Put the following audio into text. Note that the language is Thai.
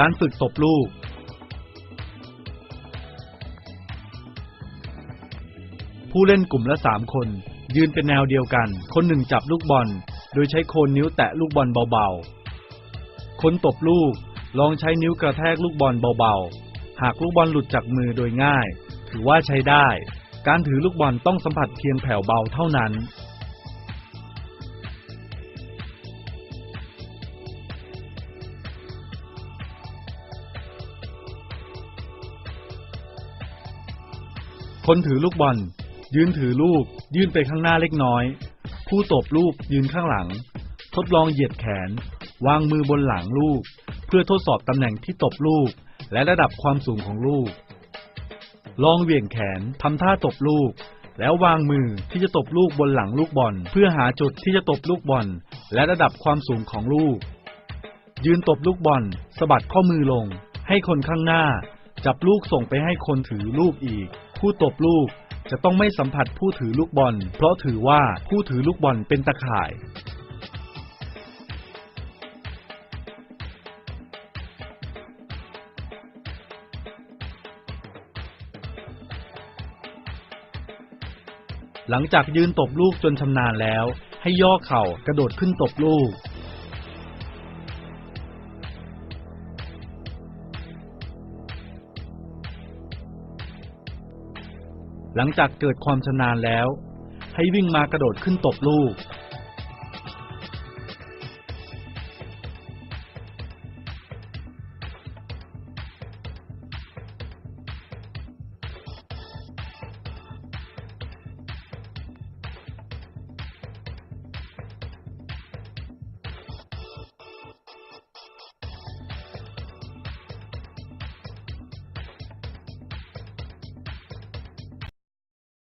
การฝึกตบลูก ผู้เล่นกลุ่มละสามคน ยืนเป็นแนวเดียวกัน คนหนึ่งจับลูกบอล โดยใช้โคนนิ้วแตะลูกบอลเบาๆ คนตบลูกลองใช้นิ้วกระแทกลูกบอลเบาๆ หากลูกบอลหลุดจากมือโดยง่าย ถือว่าใช้ได้ การถือลูกบอลต้องสัมผัสเพียงแผ่วเบาเท่านั้น คนถือลูกบอล ยืนถือลูก ยื่นไปข้างหน้าเล็กน้อย ผู้ตบลูกยืนข้างหลัง ทดลองเหยียดแขน วางมือบนหลังลูก เพื่อทดสอบตำแหน่งที่ตบลูก และระดับความสูงของลูก ลองเหวี่ยงแขนทำท่าตบลูก แล้ววางมือที่จะตบลูกบนหลังลูกบอล เพื่อหาจุดที่จะตบลูกบอล และระดับความสูงของลูก ยืนตบลูกบอลสะบัดข้อมือลง ให้คนข้างหน้า จับลูกส่งไปให้คนถือลูกอีก ผู้ตบลูกจะต้องไม่สัมผัสผู้ถือลูกบอล เพราะถือว่าผู้ถือลูกบอลเป็นตะข่าย หลังจากยืนตบลูกจนชำนาญแล้ว ให้ย่อเข่ากระโดดขึ้นตบลูก หลังจากเกิดความชำนาญแล้ว ให้วิ่งมากระโดดขึ้นตบลูก